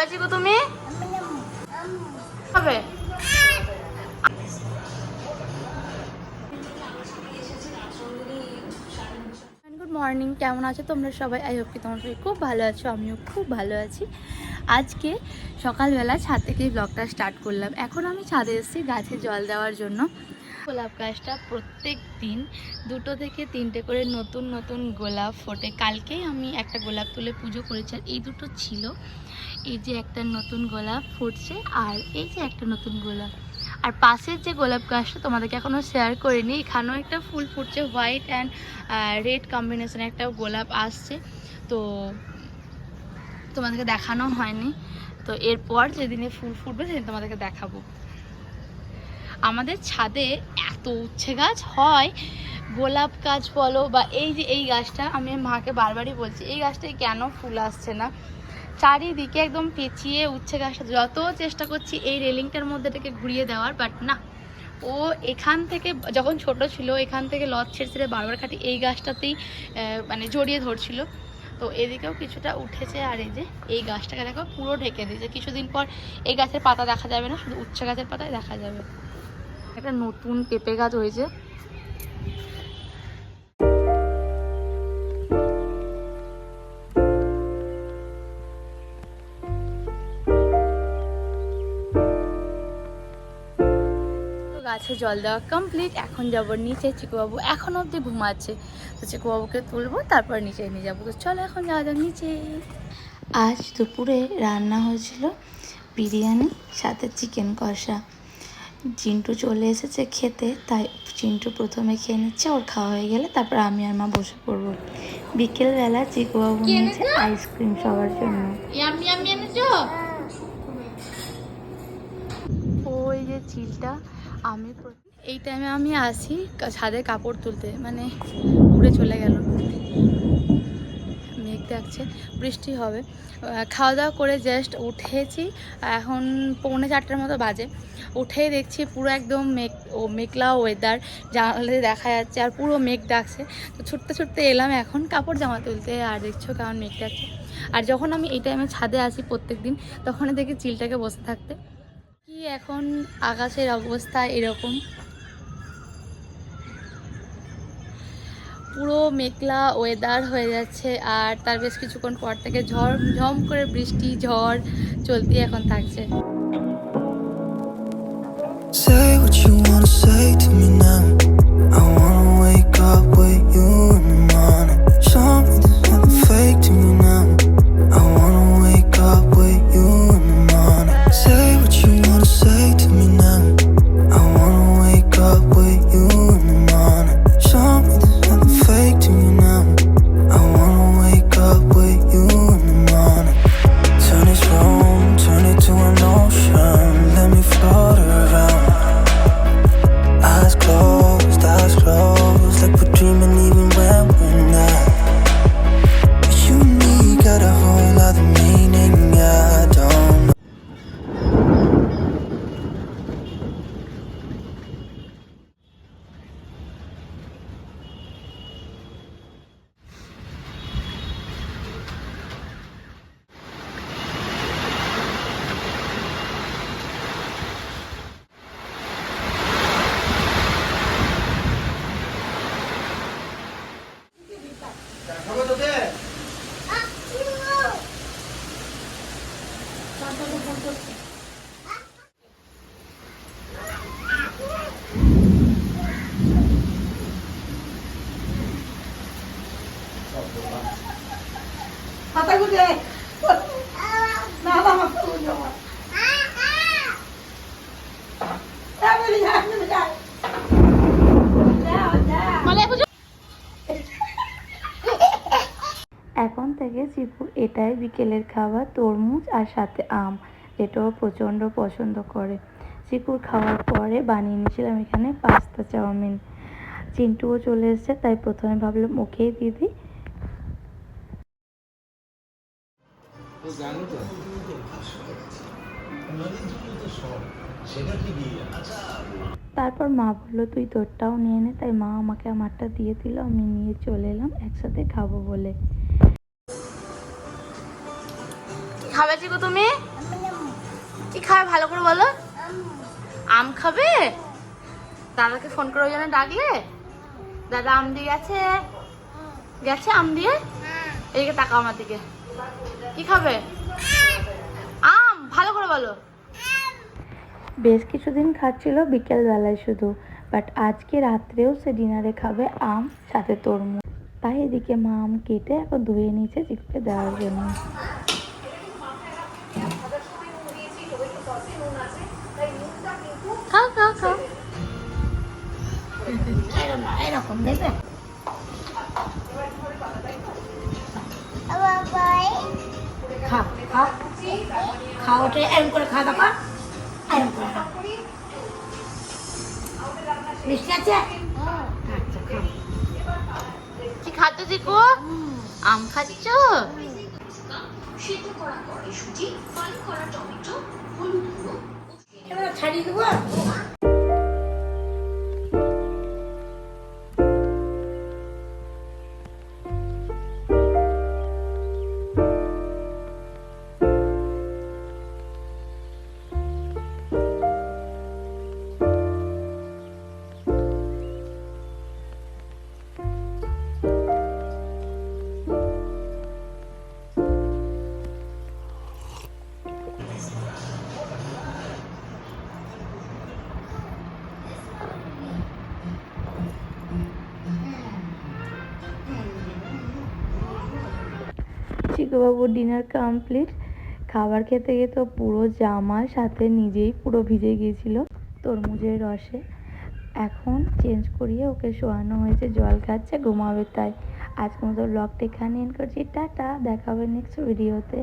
খাবে তুমি? খাবে মর্নিং কেমন আছো তোমরা সবাই? আই হোপ কি তোমরা সবাই খুব ভালো আছো, আমিও খুব ভালো আছি। আজকে সকালবেলা ছাদ থেকে ব্লগটা স্টার্ট করলাম। এখন আমি ছাদে এসেছি গাছে জল দেওয়ার জন্য। গোলাপ গাছটা প্রত্যেক দিন দুটো থেকে তিনটে করে নতুন নতুন গোলাপ ফোটে। কালকেই আমি একটা গোলাপ তুলে পুজো করেছি এই দুটো ছিল। এই যে একটা নতুন গোলাপ ফুটছে আর এই যে একটা নতুন গোলাপ। আর পাশের যে গোলাপ গাছটা তোমাদেরকে এখনও শেয়ার করিনি, এখানেও একটা ফুল ফুটছে হোয়াইট অ্যান্ড রেড কম্বিনেশনে একটা গোলাপ আসছে। তো তোমাদেরকে দেখানো হয়নি। তো এরপর যেদিনে ফুল ফুটবে সেদিন তোমাদেরকে দেখাবো। আমাদের ছাদে এত উচ্ছে গাছ হয়। গোলাপ গাছ বলো বা এই যে এই গাছটা, আমি মাকে বারবারই বলছি, এই গাছটায় কেন ফুল আসছে না? চারিদিকে একদম পেঁচিয়ে উচ্ছে গাছটা যত চেষ্টা করছি এই রেলিংটার মধ্যে থেকে ঘুরিয়ে দেওয়ার বাট না। ও এখান থেকে, যখন ছোট ছিল, এখান থেকে লত ছেড়ে ছেড়ে বারবার খাটি এই গাছটাতেই মানে জড়িয়ে ধরছিল। তো এদিকেও কিছুটা উঠেছে আর এই যে এই গাছটাকে দেখো পুরো ঢেকে দিয়েছে। কিছুদিন পর এই গাছের পাতা দেখা যাবে না, শুধু উচ্ছে গাছের পাতাই দেখা যাবে। একটা নতুন পেঁপে গাছ হয়েছে। গাছে জল দেওয়া কমপ্লিট এখন যাব নিচে চিকুবাবু এখন অবধি ঘুমাচ্ছে। তো চিকুবাবুকে তুলবো তারপর নিচে নিয়ে যাব। তো চলো এখন যাওয়া যাক নিচে। আজ দুপুরে রান্না হয়েছিল বিরিয়ানি সাথে চিকেন কষা। চিন্টু চলে এসেছে খেতে তাই চিন্টু প্রথমে খেয়ে নিচ্ছে ওর খাওয়া হয়ে গেলে তারপর আমি আর মা বসে পড়ব। বিকেলবেলা চিকুবাবু নিয়েছে আইসক্রিম সবার জন্য। ওই যে চিলটা আমি এই টাইমে আমি আসি ছাদে কাপড় তুলতে মানে উড়ে চলে গেল। ডাকছে বৃষ্টি হবে। খাওয়া দাওয়া করে জাস্ট উঠেছি, এখন পৌনে চারটার মতো বাজে। উঠেই দেখছি পুরো একদম মেঘ, ও, মেঘলা ওয়েদার জানালে দেখা যাচ্ছে আর পুরো মেঘ ডাকছে। তো ছুটতে ছুটতে এলাম এখন কাপড় জামা তুলতে আর দেখছ কেমন মেঘ ডাকছে। আর যখন আমি এই টাইমে ছাদে আসি প্রত্যেক দিন তখন দেখি চিলটাকে বসে থাকতে। কি এখন আকাশের অবস্থা এরকম? পুরো মেঘলা ওয়েদার হয়ে যাচ্ছে আর তার বেশ কিছুক্ষণ পর থেকে ঝড়, ঝম করে বৃষ্টি, ঝড় চলতি এখন থাকছে। Say what you wanna say to me. এখন থেকে চিকুর এটাই বিকেলের খাবার, তরমুজ আর সাথে আম। যেটা ও প্রচণ্ড পছন্দ করে। চিকুর খাওয়ার পরে বানিয়ে নিয়েছিলাম এখানে পাস্তা চাউমিন। চিন্টুও চলে এসেছে, তাই প্রথমে ভাবলাম, ওকেই দিয়ে দিই তারপর মা বলল তুই তোরটাও নিয়ে নে। তাই মা আমাকে আমারটা দিয়ে দিল। আমি নিয়ে চলে এলাম একসাথে খাব বলে। খাবে চিকু তুমি? কি খাবে ভালো করে বলো? আম খাবে? দাদাকে ফোন করে ওই জন্য ডাকলে? দাদা আম দিয়ে গেছে? গেছে আম দিয়ে? এইদিকে তাকাও আমার দিকে। কি খাবে? আম ভালো করে বলো। বেশ কিছুদিন খাচ্ছিল বিকেল বেলায় শুধু বাট আজকে রাত্রেও সে ডিনারে খাবে আম সাথে তরমুজ। তাই এদিকে মা আম কেটে এখন ধুয়ে নিয়েছে চিকুকে দেওয়ার জন্য। খাও খাও খাও। এরকম দেবে খাও ওটা এরকম করে খাওয়া দাওয়া এরকম করে মিষ্টি আছে? আচ্ছা খাও। খাচ্ছ চিকু আম খাচ্ছ? এবার ছাড়িয়ে দেবো। চিকুবাবুর ডিনার কমপ্লিট খাবার খেতে গিয়ে তো পুরো জামা সাথে নিজেই পুরো ভিজে গিয়েছিল তরমুজের রসে। এখন চেঞ্জ করিয়ে ওকে শোয়ানো হয়েছে, জল খাচ্ছে, ঘুমাবে তাই। আজকে মতো ব্লগটা এখানে এন করছি। টাটা, দেখা হবে নেক্সট ভিডিওতে